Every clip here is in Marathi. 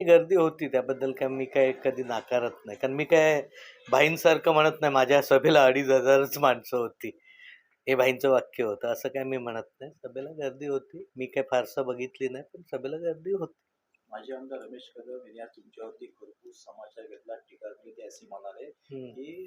गर्दी होती त्याबद्दल काय मी काय कधी नाकारत नाही. कारण मी काय भाईंसारखं म्हणत नाही माझ्या सभेला अडीच हजारच माणसं होती. हे भाईंचं वाक्य होतं असं काय मी म्हणत नाही. सभेला गर्दी होती. मी काय फारसं बघितली नाही पण सभेला गर्दी होती. माजी आमदार रमेश कदम यांनी आज तुमच्यावरती भरपूर समाचार घेतला टीका केली ते असे म्हणाले. की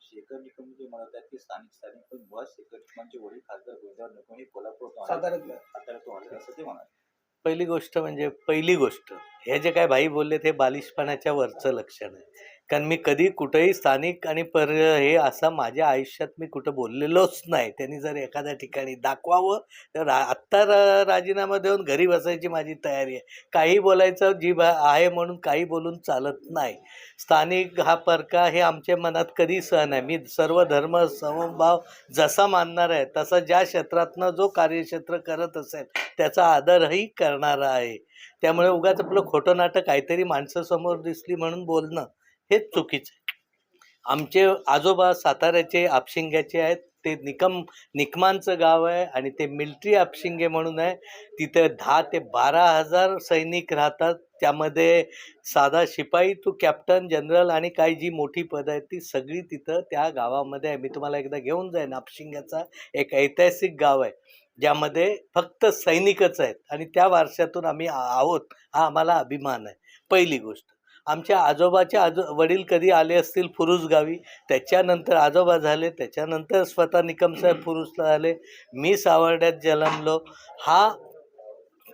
शेखर निकम जे म्हणत आहेत की स्थानिक स्थानिक पण मुळात शेखर निकमचे वडील खासदार गुलजार निकम हे कोल्हापूर साताऱ्यातलं. साताऱ्यातून आले असं ते म्हणाले. पहिली गोष्ट म्हणजे पहिली गोष्ट हे जे काय भाई बोलले ते बालिशपणाच्या वरचं लक्षण आहे. कारण मी कधी कुठेही स्थानिक आणि पर हे असं माझ्या आयुष्यात मी कुठं बोललेलोच नाही. त्यांनी जर एखाद्या ठिकाणी दाखवावं तर रा आत्ता रा राजीनामा देऊन घरी बसायची माझी तयारी आहे. काही बोलायचं जी भा आहे म्हणून काही बोलून चालत नाही. स्थानिक हा परका हे आमच्या मनात कधी सहन आहे मी सर्व धर्म समभाव जसा मानणार आहे तसा ज्या क्षेत्रातनं जो कार्यक्षेत्र करत असेल त्याचा आदरही करणारा आहे. त्यामुळे उगाच आपलं खोटं नाटक काहीतरी माणसं समोर दिसली म्हणून बोलणं हेच चुकीचं आहे. आमचे आजोबा साताऱ्याचे आपशिंग्याचे आहेत. ते निकम निकमांचं गाव आहे आणि ते मिल्ट्री आपशिंगे म्हणून आहे. तिथे दहा ते बारा हजार सैनिक राहतात. त्यामध्ये साधा शिपाई तू कॅप्टन जनरल आणि काही जी मोठी पदं आहेत ती सगळी तिथं त्या गावामध्ये आहे. मी तुम्हाला एकदा घेऊन जाईन. आपशिंग्याचा एक ऐतिहासिक गाव आहे. ज्यामध्ये फक्त सैनिकच आहेत आणि त्या वारशातून आम्ही आहोत. हा आम्हाला अभिमान आहे. पहिली गोष्ट. आमच्या आजोबाचे आजो वडील कधी आले असतील फुरुस गावी त्याच्यानंतर आजोबा झाले त्याच्यानंतर स्वतः निकमसाहेब फुरुसला आले मी सावर्ड्यात जन्मलो. हा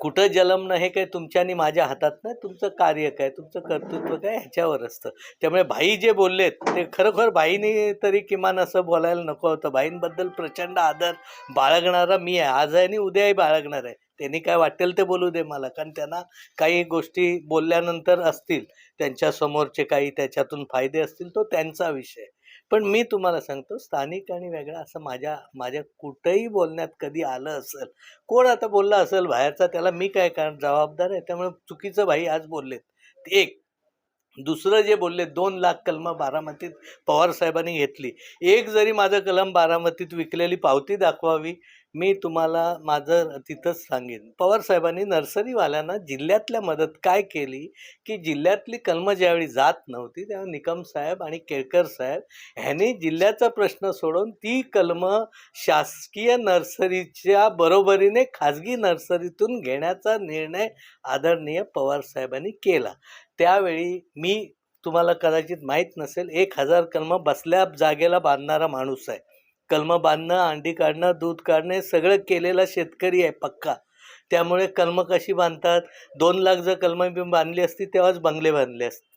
कुठं जन्मणं हे काय तुमच्या आणि माझ्या हातात नाही तुमचं कार्य काय तुमचं कर्तृत्व काय ह्याच्यावर असतं. त्यामुळे भाई जे बोललेत ते खरोखर भाईने तरी किमान असं बोलायला नको होतं. भाईंबद्दल प्रचंड आदर बाळगणारा मी आहे. आज आहे आणि उद्याही बाळगणार आहे. त्यांनी काय वाटेल ते बोलू दे मला कारण त्यांना काही गोष्टी बोलल्यानंतर असतील. त्यांच्यासमोरचे काही त्याच्यातून फायदे असतील तो त्यांचा विषय. पण मी तुम्हाला सांगतो स्थानिक आणि वेगळा असं माझ्या माझ्या कुठंही बोलण्यात कधी आलं असेल कोण आता बोलला असेल बाहेरचा त्याला मी काय कारण जबाबदार आहे त्यामुळे चुकीचं भाई आज बोललेत. एक दुसरं जे बोलले दोन लाख कलमं बारामतीत पवार साहेबांनी घेतली. एक जरी माझं कलम बारामतीत विकलेली पावती दाखवावी मी तुम्हाला माझं तिथंच सांगेन. पवार साहेबांनी नर्सरीवाल्यांना जिल्ह्यातल्या मदत काय केली? की जिल्ह्यातली कलमं ज्यावेळी जात नव्हती तेव्हा निकम साहेब आणि केळकर साहेब ह्यांनी जिल्ह्याचा प्रश्न सोडून ती कलमं शासकीय नर्सरीच्या बरोबरीने खाजगी नर्सरीतून घेण्याचा निर्णय आदरणीय पवार साहेबांनी केला. त्यावेळी मी तुम्हाला कदाचित माहीत नसेल एक हजार कलमं बसल्या जागेला बांधणारा माणूस आहे. कलमं बांधणं अंडी काढणं दूध काढणे सगळं केलेला शेतकरी आहे पक्का. त्यामुळे कलमं कशी बांधतात? दोन लाख जर कलमं मी बांधली असती तेव्हाच बंगले बांधले असते.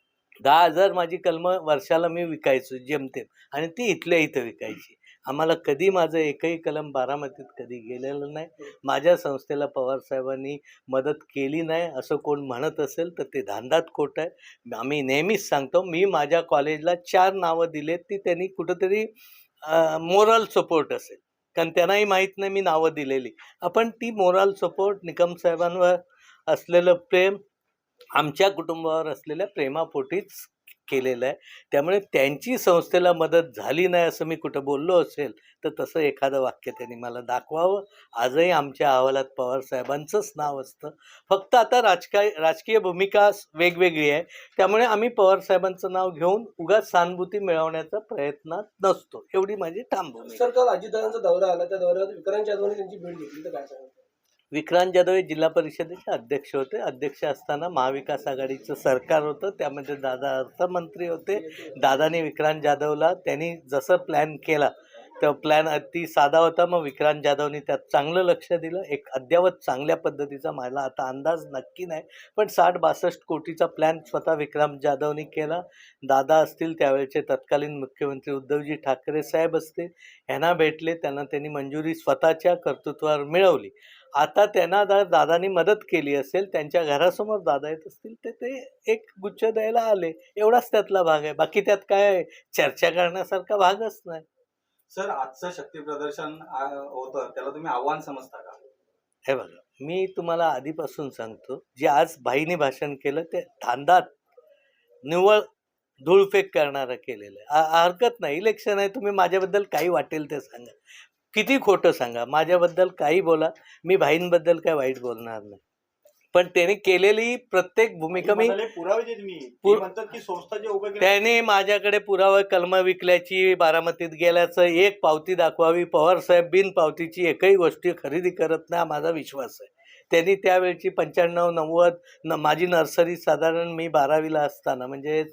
दहा हजार माझी कलमं वर्षाला मी विकायचो जेमतेम. आणि ती इथल्या इथं विकायची. आम्हाला कधी माझं एकही कलम बारामतीत कधी गेलेलं नाही. माझ्या संस्थेला पवारसाहेबांनी मदत केली नाही असं कोण म्हणत असेल तर ते धांदात खोट आहे. आम्ही नेहमीच सांगतो मी माझ्या कॉलेजला चार नावं दिलेत ती त्यांनी कुठंतरी मोरल सपोर्ट असेल. कारण त्यांनाही माहीत नाही मी नावं दिलेली. आपण ती मोरल सपोर्ट निकम साहेबांवर असलेलं प्रेम आमच्या कुटुंबावर असलेल्या प्रेमापोटीच केलेलं आहे. त्यामुळे त्यांची संस्थेला मदत झाली नाही असं मी कुठं बोललो असेल तर तसं एखादं वाक्य त्यांनी मला दाखवावं. आजही आमच्या अहवालात पवारसाहेबांचंच नाव असतं. फक्त आता राजकीय राजकीय भूमिका वेगवेगळी आहे. त्यामुळे आम्ही पवार साहेबांचं नाव घेऊन उगाच सहानुभूती मिळवण्याचा प्रयत्नात नसतो. एवढी माझी ठाम भूमिका सर काल अजितदादांचा दौरा आला. त्या दौऱ्यात विक्रांत जाधवने त्यांची भेट घेतली. तर काय सांगाल? विक्रांत जाधव हे जिल्हा परिषदेचे अध्यक्ष होते. अध्यक्ष असताना महाविकास आघाडीचं सरकार होतं. त्यामध्ये दादा अर्थमंत्री होते. दादाने विक्रांत जाधवला त्यांनी जसं प्लॅन केला तर प्लॅन अति साधा होता. मग विक्रांत जाधवनी त्यात चांगलं लक्ष दिलं. एक अद्यावत चांगल्या पद्धतीचा मला आता अंदाज नक्की नाही पण साठ बासष्ट कोटीचा प्लॅन स्वतः विक्रांत जाधवनी केला. दादा असतील त्यावेळेचे तत्कालीन मुख्यमंत्री उद्धवजी ठाकरे साहेब असतील ह्यांना भेटले. त्यांना त्यांनी मंजुरी स्वतःच्या कर्तृत्वावर मिळवली. आता त्यांना जर दादानी मदत केली असेल त्यांच्या घरासमोर दादा येत असतील तर ते एक गुच्छ द्यायला आले. एवढाच त्यातला भाग आहे. बाकी त्यात काय चर्चा करण्यासारखा भागच नाही. सर आजचं शक्ती प्रदर्शन होतं. त्याला तुम्ही आव्हान समजता का? हे बघा मी तुम्हाला आधीपासून सांगतो जे आज भाईने भाषण केलं ते धांदात निव्वळ धूळफेक करणारं केलेलं आहे. हरकत नाही. इलेक्शन आहे तुम्ही माझ्याबद्दल काही वाटेल ते सांगा. किती खोटं सांगा. माझ्याबद्दल काही बोला. मी भाईंबद्दल काय वाईट बोलणार नाही. पण त्यांनी केलेली प्रत्येक भूमिका मी त्याने माझ्याकडे पुरावा कलम विकल्याची बारामतीत गेल्याचं एक पावती दाखवावी. पवार साहेब बिन पावतीची एकही गोष्टी खरेदी करत नाही हा माझा विश्वास आहे. त्यांनी त्यावेळची पंच्याण्णव नव्वद न माझी नर्सरी साधारण मी बारावीला असताना म्हणजे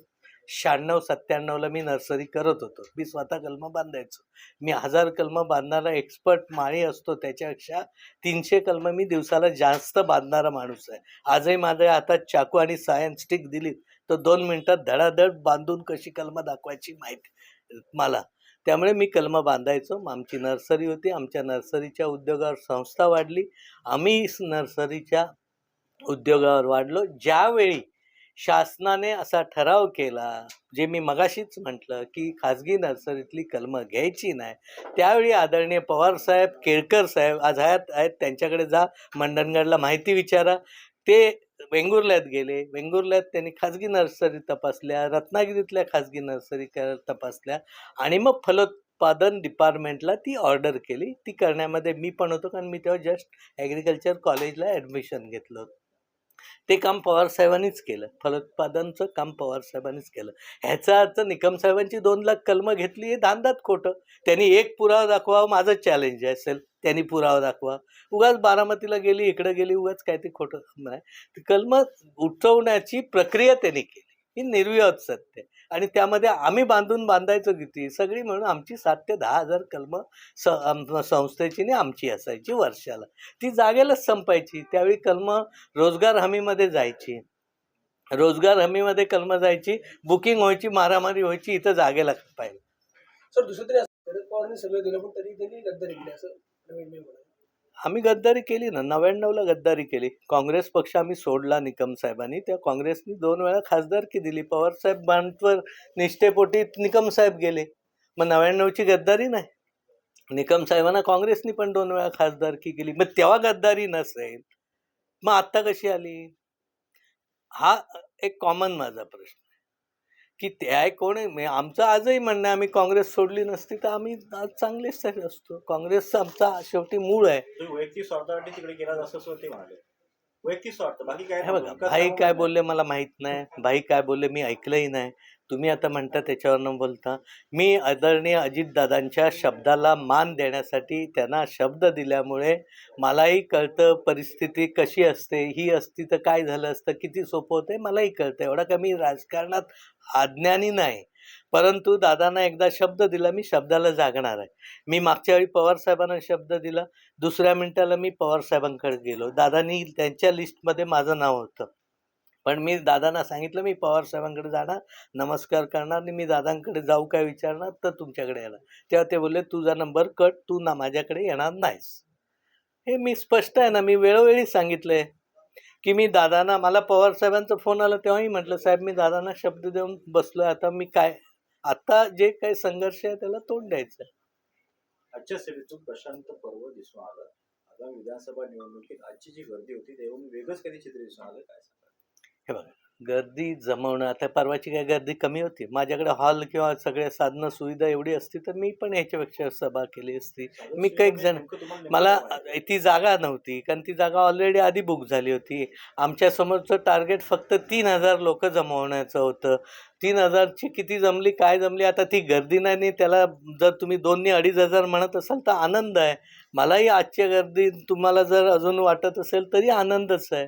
शहाण्णव सत्त्याण्णवला मी नर्सरी करत होतो. मी स्वतः कलम बांधायचो. मी हजार कलम बांधणारा एक्सपर्ट माळी असतो त्याच्यापेक्षा तीनशे कलम मी दिवसाला जास्त बांधणारा माणूस आहे. आजही माझ्या हातात चाकू आणि सायन्स स्टिक दिली. तर दोन मिनटात धडाधड बांधून कशी कलमं दाखवायची माहिती मला. त्यामुळे मी कलमं बांधायचो. आमची नर्सरी होती. आमच्या नर्सरीच्या उद्योगावर संस्था वाढली. आम्ही नर्सरीच्या उद्योगावर वाढलो. ज्यावेळी शासनाने असा ठराव केला जे मी मगाशीच म्हटलं की खाजगी नर्सरीतली कलमं घ्यायची नाही. त्यावेळी आदरणीय पवारसाहेब केळकर साहेब आज हयात आहेत त्यांच्याकडे जा मंडणगडला माहिती विचारा. ते वेंगुर्ल्यात गेले. वेंगुर्ल्यात त्यांनी खाजगी नर्सरी तपासल्या रत्नागिरीतल्या खाजगी नर्सरी तपासल्या आणि मग फलोत्पादन डिपार्टमेंटला ती ऑर्डर केली. ती करण्यामध्ये मी पण होतो कारण मी तेव्हा जस्ट ॲग्रिकल्चर कॉलेजला ॲडमिशन घेतलं होतं. ते काम पवारसाहेबांनीच केलं. फलोत्पादनचं काम पवारसाहेबांनीच केलं. ह्याचा अर्थ निकम साहेबांची दोन लाख कलमं घेतली हे धांदात खोटं. त्यांनी एक पुरावा दाखवा माझं चॅलेंज असेल त्यांनी पुरावा दाखवा. उगाच बारामतीला गेली इकडं गेली उगाच काय ते खोटं. नाही. कलमं उठवण्याची प्रक्रिया त्यांनी केली. ही निर्विवाद सत्य. आणि त्यामध्ये आम्ही बांधून बांधायचो किती? सगळी म्हणून आमची सात ते दहा हजार कलमं स संस्थेची आणि आमची असायची वर्षाला. ती जागेलाच संपायची. त्यावेळी कलमं रोजगार हमीमध्ये जायची. रोजगार हमीमध्ये कलमं जायची. बुकिंग व्हायची मारामारी व्हायची इथं जागेला पाहिजे सर दुसरं तरी असं, शरद पवारांनी सगळं दिलं पण तरी त्यांनी गद्दारी केली असं आम्ही गद्दारी केली ना नव्याण्णवला गद्दारी केली. काँग्रेस पक्ष आम्ही सोडला निकम साहेबांनी. त्या काँग्रेसनी दोन वेळा खासदारकी दिली. पवारसाहेब बांधवर निष्ठेपोटी निकम साहेब गेले. मग नव्याण्णवची गद्दारी नाही. निकम साहेबांना काँग्रेसनी पण दोन वेळा खासदारकी केली. मग तेव्हा गद्दारी नसेल. मग आत्ता कशी आली? हा एक कॉमन माझा प्रश्न. की त्या कोण? आहे आमचं आजही म्हणणं आहे आम्ही काँग्रेस सोडली नसती तर आम्ही आज चांगलेच असतो. काँग्रेसचा आमचा शेवटी मूळ आहे. वैयक्तिक स्वार्थासाठी तिकडे गेला असं ते म्हणाले. वैयक्तिक स्वार्थ बाकी काय हे. बघा भाई काय. बोलले मला माहीत नाही भाई काय बोलले मी ऐकलंही नाही तुम्ही आता म्हणता त्याच्यावरनं बोलता मी आदरणीय अजितदादांच्या शब्दाला मान देण्यासाठी त्यांना शब्द दिल्यामुळे मलाही कळतं परिस्थिती कशी असते ही असती तर काय झालं असतं किती सोपं होतं मलाही कळतं एवढा का मी राजकारणात अज्ञानी नाही परंतु दादांना एकदा शब्द दिला मी शब्दाला जागणार आहे. मी मागच्या वेळी पवारसाहेबांना शब्द दिला दुसऱ्या मिनिटाला मी पवारसाहेबांकडे गेलो. दादांनी त्यांच्या लिस्टमध्ये माझं नाव होतं. पण मी दादांना सांगितलं मी पवारसाहेबांकडे जाणार नमस्कार करणार आणि मी दादांकडे जाऊ काय विचारणार तर तुमच्याकडे येणार. तेव्हा ते बोलले तुझा नंबर कट तू ना माझ्याकडे येणार नाहीस. हे मी स्पष्ट आहे ना मी वेळोवेळी सांगितलं आहे की मी दादांना मला पवारसाहेबांचा फोन आला तेव्हाही म्हटलं साहेब मी दादांना शब्द देऊन बसलो आता मी काय आता जे काही संघर्ष आहे त्याला तोंड द्यायचं. आजच्या सभेतून प्रशांत पर्व दिसून आलं आगामी विधानसभा निवडणुकीत आजची जी गर्दी होती त्यावरून वेगळंच कधी चित्र दिसून आलं काय हे बघा गर्दी जमवणं आता परवाची काय गर्दी कमी होती. माझ्याकडे हॉल किंवा सगळ्या साधनं सुविधा एवढी असती तर मी पण ह्याच्यापेक्षा सभा केली असती. मी काही जण मला ती जागा नव्हती कारण ती जागा ऑलरेडी आधी बुक झाली होती. आमच्या समोरचं टार्गेट फक्त तीन हजार लोक जमवण्याचं होतं. तीन हजारची किती जमली काय जमली आता ती गर्दी नाही त्याला जर तुम्ही दोन्ही अडीच हजार म्हणत असाल तर आनंद आहे. मलाही आजच्या गर्दी तुम्हाला जर अजून वाटत असेल तरी आनंदच आहे.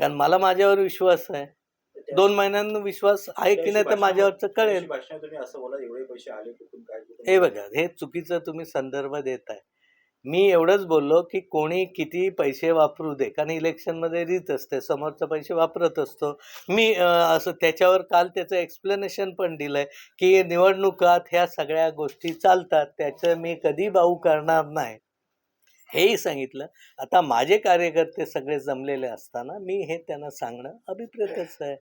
कारण मला माझ्यावर विश्वास आहे. दोन महिन्यांना विश्वास आहे की नाही तर माझ्यावरचं कळेल. हे बघा हे चुकीचं तुम्ही संदर्भ देत आहे मी एवढंच बोललो की कोणी किती पैसे वापरू दे कारण इलेक्शनमध्ये रीत असते समोरचा पैसे वापरत असतो. मी असं त्याच्यावर काल त्याचं एक्सप्लेनेशन पण दिलं आहे की निवडणुकात ह्या सगळ्या गोष्टी चालतात त्याचं मी कधी बाऊ करणार नाही. हेही सांगितलं. आता माझे कार्यकर्ते सगळे जमलेले असताना मी हे त्यांना सांगणं अभिप्रेतच आहे.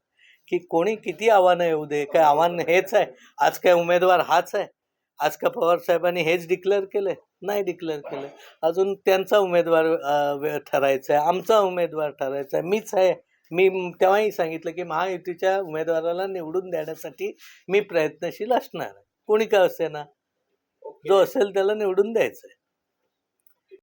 की कोणी किती आव्हानं येऊ दे काय आव्हान हेच आहे. आज काय उमेदवार हाच आहे. आज का पवार साहेबांनी हेच डिक्लेअर केलं नाही डिक्लेअर केलं अजून त्यांचा उमेदवार ठरायचा आहे. आमचा उमेदवार ठरायचा आहे. मीच आहे. मी तेव्हाही सांगितलं की महायुतीच्या उमेदवाराला निवडून देण्यासाठी मी प्रयत्नशील असणार कोणी का असे ना. जो असेल त्याला निवडून द्यायचं आहे